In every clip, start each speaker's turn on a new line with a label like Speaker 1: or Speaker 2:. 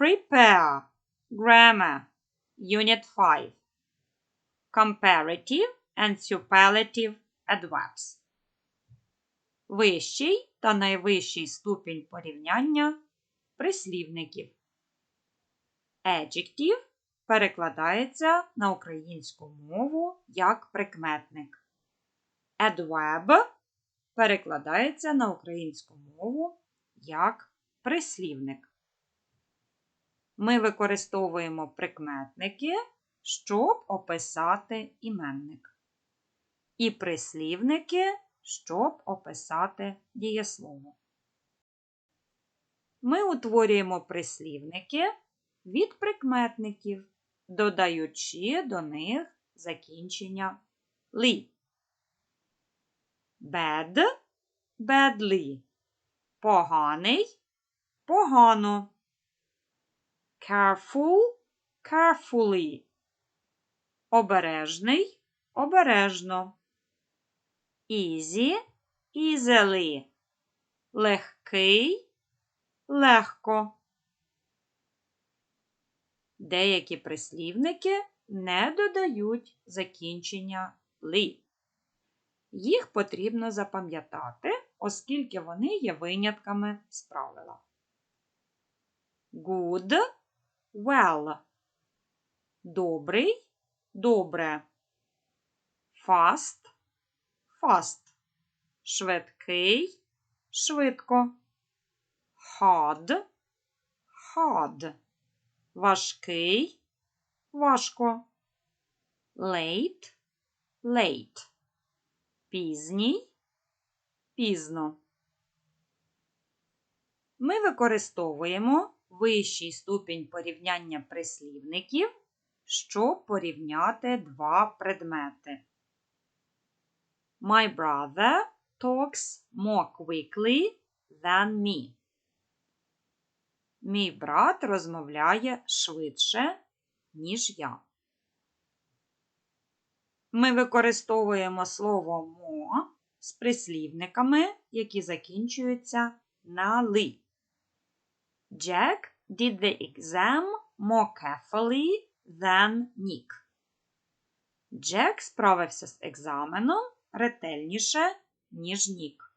Speaker 1: Prepare. Grammar. Unit 5. Comparative and superlative adverbs. Вищий та найвищий ступінь порівняння прислівників. Adjective перекладається на українську мову як прикметник. Adverb перекладається на українську мову як прислівник. Ми використовуємо прикметники, щоб описати іменник. І прислівники, щоб описати дієслово. Ми утворюємо прислівники від прикметників, додаючи до них закінчення ли. Bad – badly. Поганий погано. Careful – carefully. Обережний обережно. Easy – easily. Легкий легко. Деякі прислівники не додають закінчення ли. Їх потрібно запам'ятати, оскільки вони є винятками з правила. Good well. Добрий добре. Fast fast. Швидкий швидко. Hard hard. Важкий важко. Late late. Пізній пізно. Ми використовуємо вищий ступінь порівняння прислівників, щоб порівняти два предмети. My brother talks more quickly than me. Мій брат розмовляє швидше, ніж я. Ми використовуємо слово мо з прислівниками, які закінчуються на ли. Jack did the exam more carefully than Nick. Джек справився з екзаменом ретельніше, ніж Нік.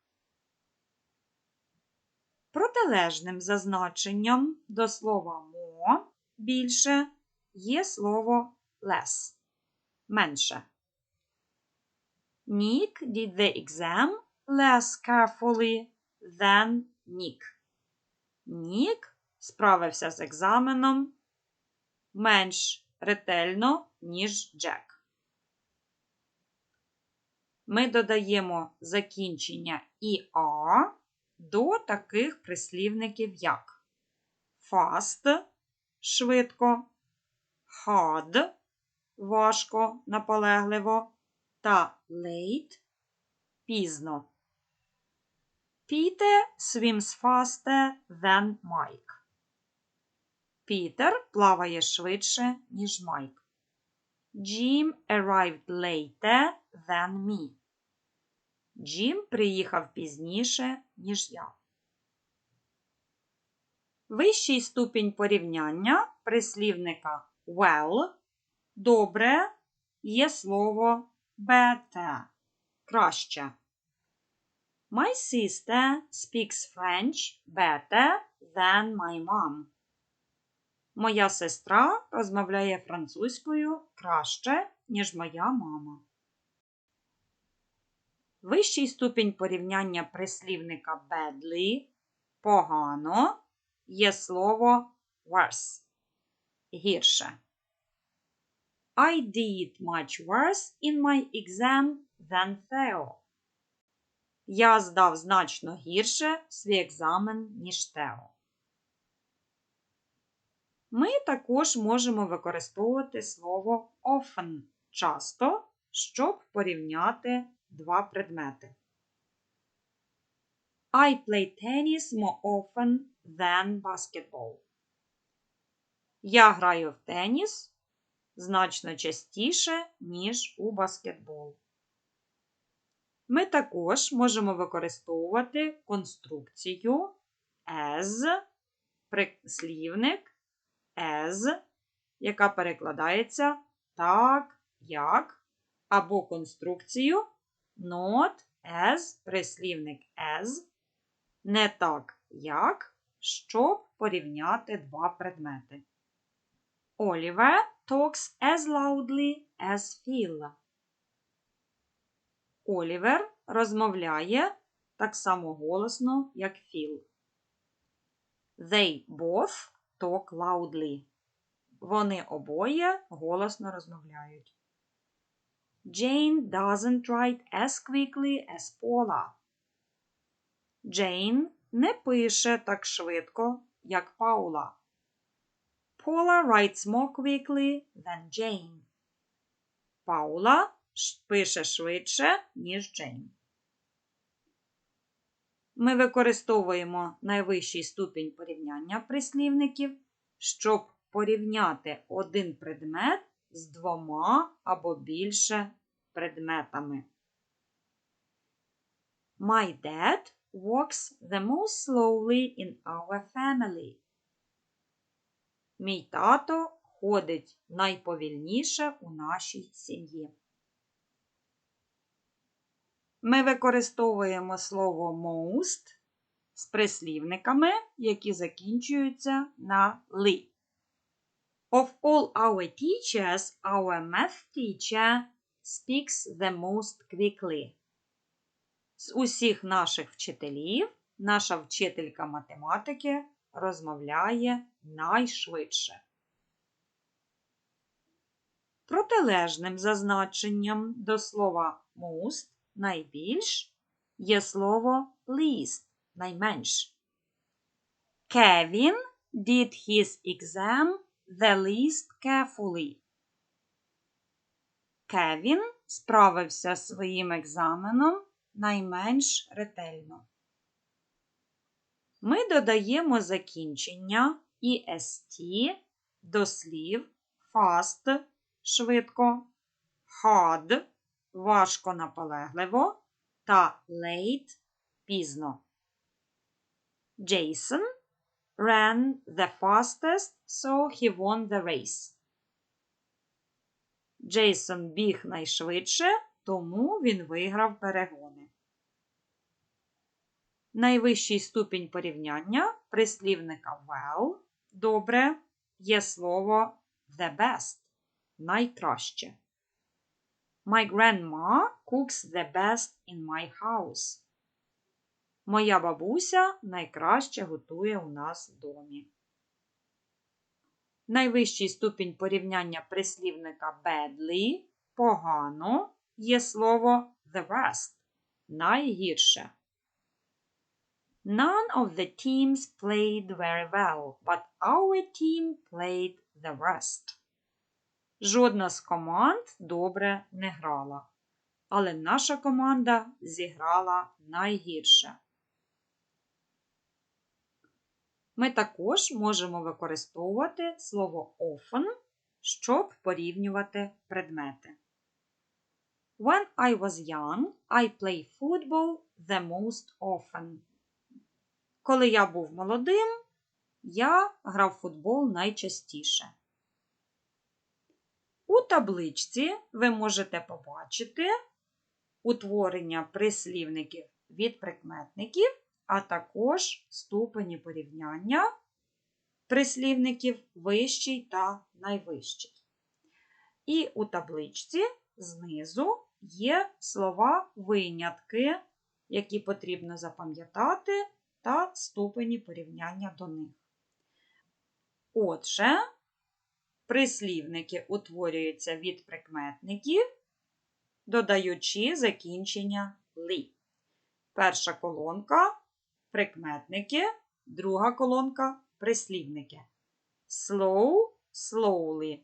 Speaker 1: Протилежним зазначенням до слова мо більше є слово less менше. Nick did the exam less carefully than Nick. Нік справився з екзаменом менш ретельно, ніж Джек. Ми додаємо закінчення «іа» до таких прислівників, як fast швидко, hard важко, наполегливо та late пізно. Peter swims faster than Mike. Пітер плаває швидше, ніж Майк. Jim arrived later than me. Джим приїхав пізніше, ніж я. Вищий ступінь порівняння прислівника well добре є слово better краще. My sister speaks French better than my mom. Моя сестра розмовляє французькою краще, ніж моя мама. Вищий ступінь порівняння прислівника badly погано є слово worse гірше. I did much worse in my exam than Theo. Я здав значно гірше свій екзамен, ніж Тео. Ми також можемо використовувати слово often часто, щоб порівняти два предмети. I play tennis more often than basketball. Я граю в теніс значно частіше, ніж у баскетбол. Ми також можемо використовувати конструкцію as прислівник as, яка перекладається так, як, або конструкцію not as прислівник as, не так, як, щоб порівняти два предмети. Oliver talks as loudly as Phil. Олівер розмовляє так само голосно, як Філ. They both talk loudly. Вони обоє голосно розмовляють. Jane doesn't write as quickly as Paula. Джейн не пише так швидко, як Паула. Paula writes more quickly than Jane. Паула пише швидше, ніж Джейн. Ми використовуємо найвищий ступінь порівняння прислівників, щоб порівняти один предмет з двома або більше предметами. My dad walks the most slowly in our family. Мій тато ходить найповільніше у нашій сім'ї. Ми використовуємо слово most з прислівниками, які закінчуються на ли. Of all our teachers, our math teacher speaks the most quickly. З усіх наших вчителів наша вчителька математики розмовляє найшвидше. Протилежним зазначенням до слова most найбільш є слово least найменш. Kevin did his exam the least carefully. Кевін справився своїм екзаменом найменш ретельно. Ми додаємо закінчення EST до слів fast швидко, hard важко наполегливо та late пізно. Jason ran the fastest, so he won the race. Джейсон біг найшвидше, тому він виграв перегони. Найвищий ступінь порівняння прислівника well добре є слово the best найкраще. My grandma cooks the best in my house. Моя бабуся найкраще готує у нас в домі. Найвищий ступінь порівняння прислівника badly погано є слово the worst найгірше. None of the teams played very well, but our team played the worst. Жодна з команд добре не грала, але наша команда зіграла найгірше. Ми також можемо використовувати слово often, щоб порівнювати предмети. When I was young, I played football the most often. Коли я був молодим, я грав футбол найчастіше. У табличці ви можете побачити утворення прислівників від прикметників, а також ступені порівняння прислівників вищий та найвищий. І у табличці знизу є слова винятки, які потрібно запам'ятати, та ступені порівняння до них. Отже, Прислівники утворюються від прикметників, додаючи закінчення ли. Перша колонка прикметники, друга колонка прислівники. Slow slowly.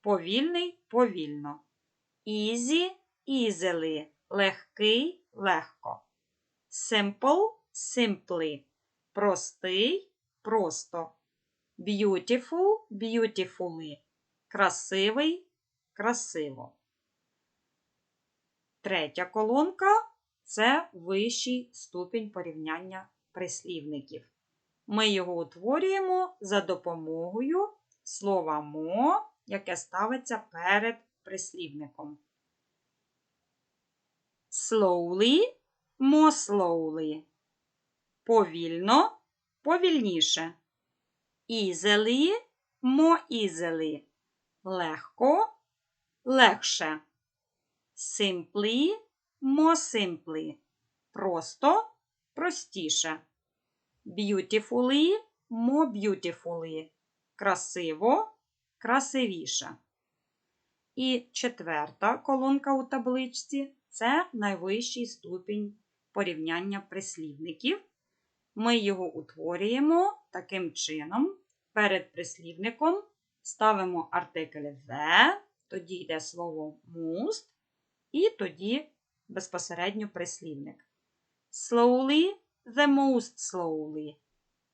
Speaker 1: Повільний повільно. Easy easily. Легкий легко. Simple simply. Простий просто. Beautiful beautifully. Красивий красиво. Третя колонка це вищий ступінь порівняння прислівників. Ми його утворюємо за допомогою слова мо, яке ставиться перед прислівником. Slowly, more slowly. Повільно, повільніше. Easily, more easily. Легко, легше. Simply, more simply. Просто, простіше. Beautifully, more beautifully. Красиво, красивіше. І четверта колонка у табличці це найвищий ступінь порівняння прислівників. Ми його утворюємо таким чином. Перед прислівником ставимо артикль the, тоді йде слово must, і тоді безпосередньо прислівник. Slowly, the most slowly.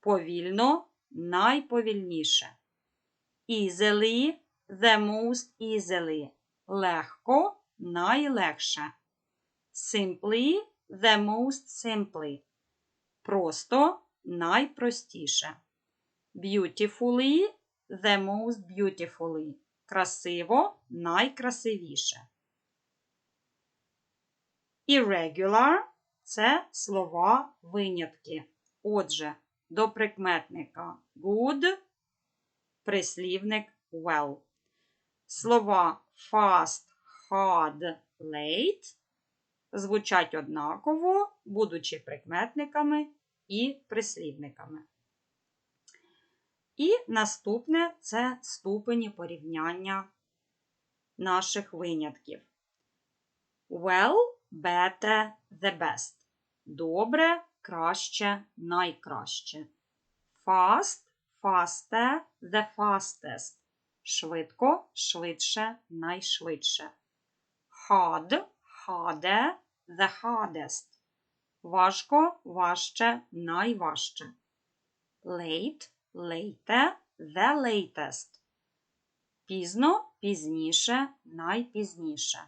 Speaker 1: Повільно, найповільніше. Easily, the most easily. Легко, найлегше. Simply, the most simply. Просто, найпростіше. Beautifully, the most beautifully. Красиво, найкрасивіше. Irregular це слова винятки. Отже, до прикметника good, прислівник well. Слова fast, hard, late звучать однаково, будучи прикметниками і прислівниками. І наступне це ступені порівняння наших винятків. Well, better, the best. Добре, краще, найкраще. Fast, faster, the fastest. Швидко, швидше, найшвидше. Hard, harder, the hardest. Важко, важче, найважче. Late, later, the latest. Пізно, пізніше, найпізніше.